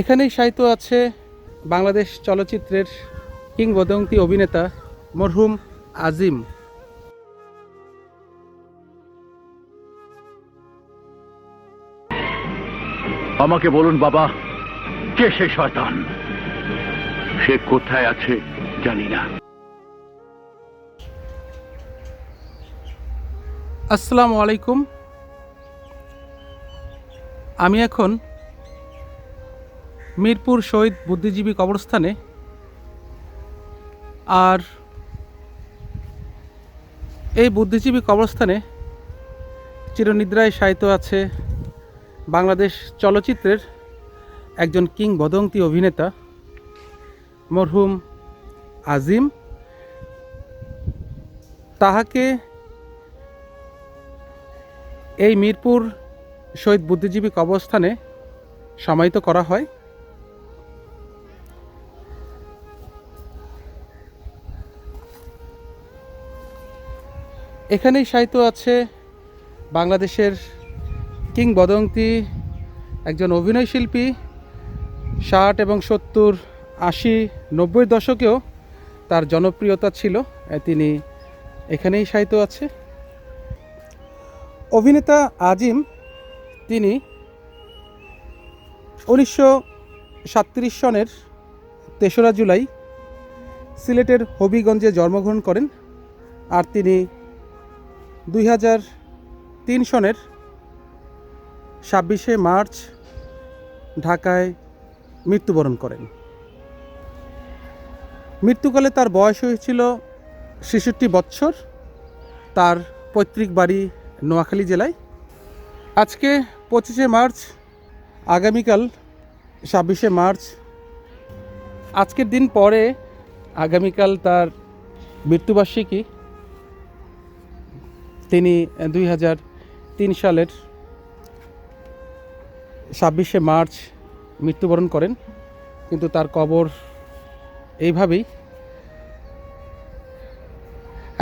এখানেই সাহিত্য আছে বাংলাদেশ চলচ্চিত্রের কিংবদন্তি অভিনেতা মরহুম আজিম। আমাকে বলুন বাবা কে সে শয়তান? সে কোথায় আছে জানি না। আসসালামু আলাইকুম। আমি এখন মিরপুর শহীদ বুদ্ধিজীবী কবরস্থানে আর এই বুদ্ধিজীবী কবরস্থানে চিরনিদ্রায় সাহিত্য আছে বাংলাদেশ চলচ্চিত্রের একজন কিংবদন্তি অভিনেতা, মরহুম আজিম। তাহাকে এই মিরপুর শহীদ বুদ্ধিজীবী কবরস্থানে সমাহিত করা হয়। এখানেই সাহিত্য আছে। বাংলাদেশের কিংবদন্তি একজন অভিনয় শিল্পী, ষাট এবং সত্তর, আশি, নব্বই দশকেও তার জনপ্রিয়তা ছিল। তিনি এখানেই সাহিত্য আছে। অভিনেতা আজিম, তিনি উনিশশো সাতত্রিশ সনের তেসরা জুলাই সিলেটের হবিগঞ্জে জন্মগ্রহণ করেন। আর তিনি দুই হাজার তিন সনের ছাব্বিশে মার্চ ঢাকায় মৃত্যুবরণ করেন। মৃত্যুকালে তার বয়স হয়েছিল ছেষট্টি বৎসর। তার পৈতৃক বাড়ি নোয়াখালী জেলায়। আজকে পঁচিশে মার্চ, আগামীকাল ছাব্বিশে মার্চ। আজকের দিন পরে আগামীকাল তার মৃত্যুবার্ষিকী তিনি দুই হাজার তিন সালের ছাব্বিশে মার্চ মৃত্যুবরণ করেন। কিন্তু তার কবর এইভাবেই।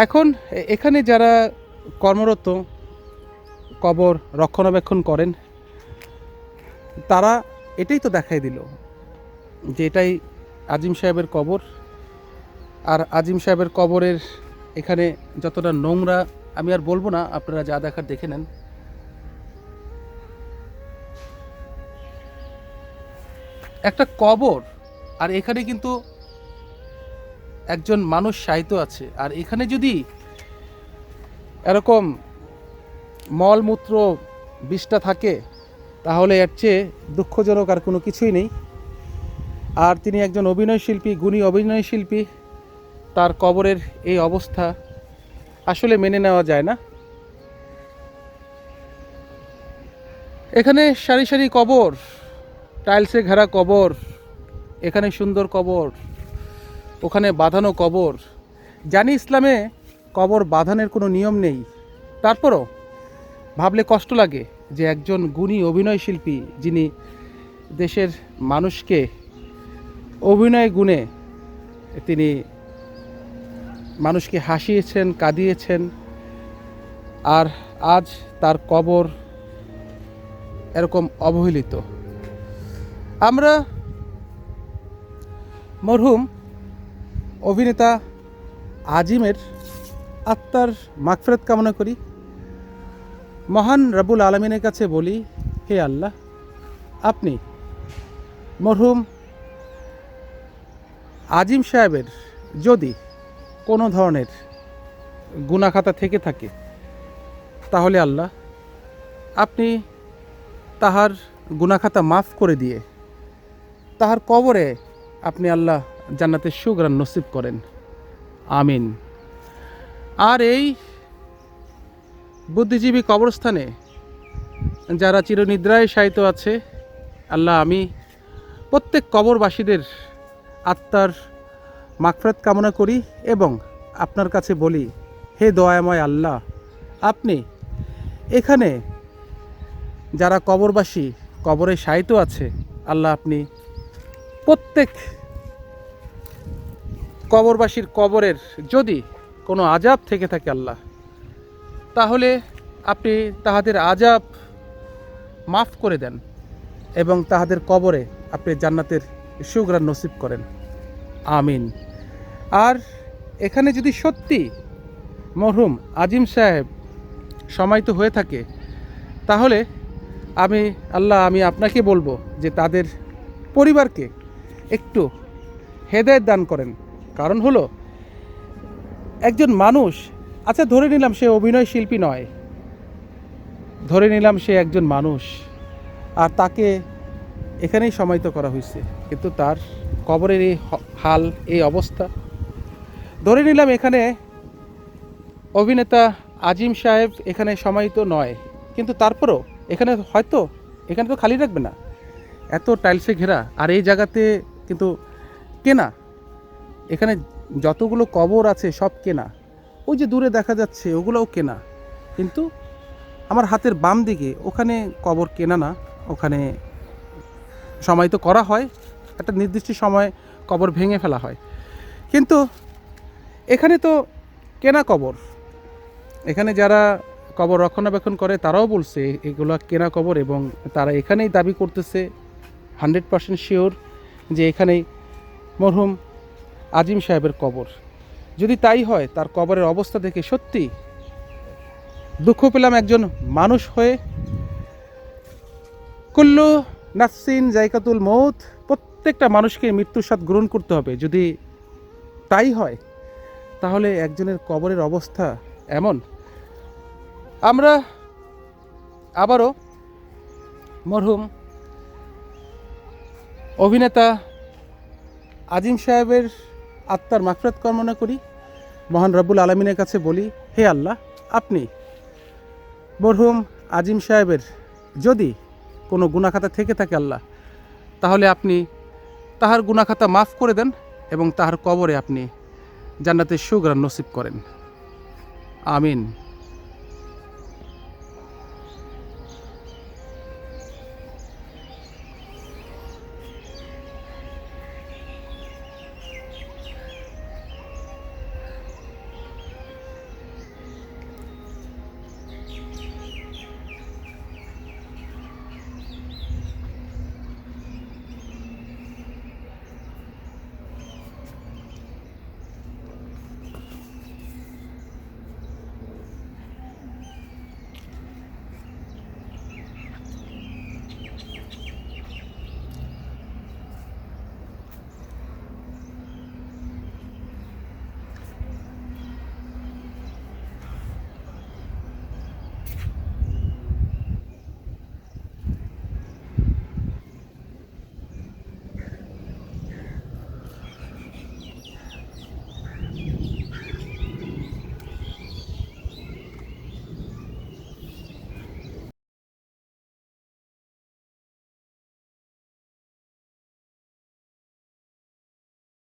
এখন এখানে যারা কর্মরত কবর রক্ষণাবেক্ষণ করেন, তারা এটাই তো দেখাই দিল যে এটাই আজিম সাহেবের কবর। আর আজিম সাহেবের কবরের এখানে যতটা নোংরা আমি আর বলব না, আপনারা যা দেখার দেখে নেন। একটা কবর, আর এখানে কিন্তু একজন মানুষ সাহিত্য আছে। আর এখানে যদি এরকম মলমূত্র বিষটা থাকে, তাহলে এর চেয়ে দুঃখজনক আর কোনো কিছুই নেই। আর তিনি একজন অভিনয় শিল্পী গুণী অভিনয় শিল্পী তার কবরের এই অবস্থা আসলে মেনে নেওয়া যায় না। এখানে সারি সারি কবর, টাইলসে ঘেরা কবর, এখানে সুন্দর কবর, ওখানে বাঁধানো কবর। জানি ইসলামে কবর বাঁধানোর কোনো নিয়ম নেই। তারপরও ভাবলে কষ্ট লাগে যে একজন গুণী অভিনয় শিল্পী যিনি দেশের মানুষকে অভিনয় গুণে তিনি মানুষকে হাসিয়েছেন, কাঁদিয়েছেন। আর আজ তার কবর এরকম অবহেলিত। আমরা মরহুম অভিনেতা আজিমের আত্মার মাগফিরাত কামনা করি। মহান রাবুল আলমিনের কাছে বলি, হে আল্লাহ, আপনি মরহুম আজিম সাহেবের যদি কোনো ধরনের গুণাখাতা থেকে থাকে, তাহলে আল্লাহ, আপনি তাহার গুণাখাতা মাফ করে দিয়ে তাহার কবরে আপনি আল্লাহ জান্নাতের সুগ্রান নসিব করেন। আমিন। আর এই বুদ্ধিজীবী কবরস্থানে যারা চিরনিদ্রায় শায়িত আছে, আল্লাহ আমি প্রত্যেক কবরবাসীদের আত্মার মাগফিরাত কামনা করি এবং আপনার কাছে বলি, হে দয়াময় আল্লাহ, আপনি এখানে যারা কবরবাসী, কবরে শায়িত আছে, আল্লাহ আপনি প্রত্যেক কবরবাসীর কবরের যদি কোনো আজাব থেকে থাকে আল্লাহ, তাহলে আপনি তাহাদের আজাব মাফ করে দেন এবং তাহাদের কবরে আপনি জান্নাতের সুগ্রান নসিব করেন। আমিন। আর এখানে যদি সত্যি মরহুম আজিম সাহেব সময় তো হয়ে থাকে, তাহলে আমি, আল্লাহ, আমি আপনাকে বলব যে তাদের পরিবারকে একটু হেদায়ত দান করেন। কারণ হলো, একজন মানুষ আচ্ছা ধরে নিলাম সে অভিনয় শিল্পী নয়। ধরে নিলাম সে একজন মানুষ, আর তাকে এখানেই সমাহিত করা হয়েছে। কিন্তু তার কবরের এই হাল, এই অবস্থা ধরে নিলাম এখানে অভিনেতা আজিম সাহেব এখানে সমাহিত নয়, কিন্তু তারপরও এখানে হয়তো, এখানে তো খালি রাখবে না। এত টাইলসে ঘেরা, আর এই জায়গাতে কিন্তু কেনা? এখানে যতগুলো কবর আছে সব কেনা। ওই যে দূরে দেখা যাচ্ছে, ওগুলোও কেনা। কিন্তু আমার হাতের বাম দিকে ওখানে কবর কেনা না, ওখানে সময় তো করা হয়। একটা নির্দিষ্ট সময় কবর ভেঙে ফেলা হয়। কিন্তু এখানে তো কেনা কবর। এখানে যারা কবর রক্ষণাবেক্ষণ করে, তারাও বলছে এগুলো কেনা কবর এবং তারা এখানেই দাবি করতেছে হান্ড্রেড পার্সেন্ট শিওর যে এখানেই মরহুম আজিম সাহেবের কবর। যদি তাই হয়, তার কবরের অবস্থা দেখে সত্যি দুঃখ পেলাম একজন মানুষ হয়ে। কুল্লু নাসিন জাইকাতুল মৌত প্রত্যেকটা মানুষকে মৃত্যুর স্বাদ গ্রহণ করতে হবে। যদি তাই হয় তাহলে একজনের কবরের অবস্থা এমন। আমরা আবারও মরহুম অভিনেতা আজিম সাহেবের আত্মার মাফরাত কামনা করি। মহান রব্বুল আলমিনের কাছে বলি, হে আল্লাহ, আপনি মরহুম আজিম সাহেবের যদি কোনো গুণাখাতা থেকে থাকে আল্লাহ, তাহলে আপনি তাহার গুণাখাতা মাফ করে দেন এবং তাহার কবরে আপনি জান্নাতের সুগ্রান নসিব করেন। আমিন।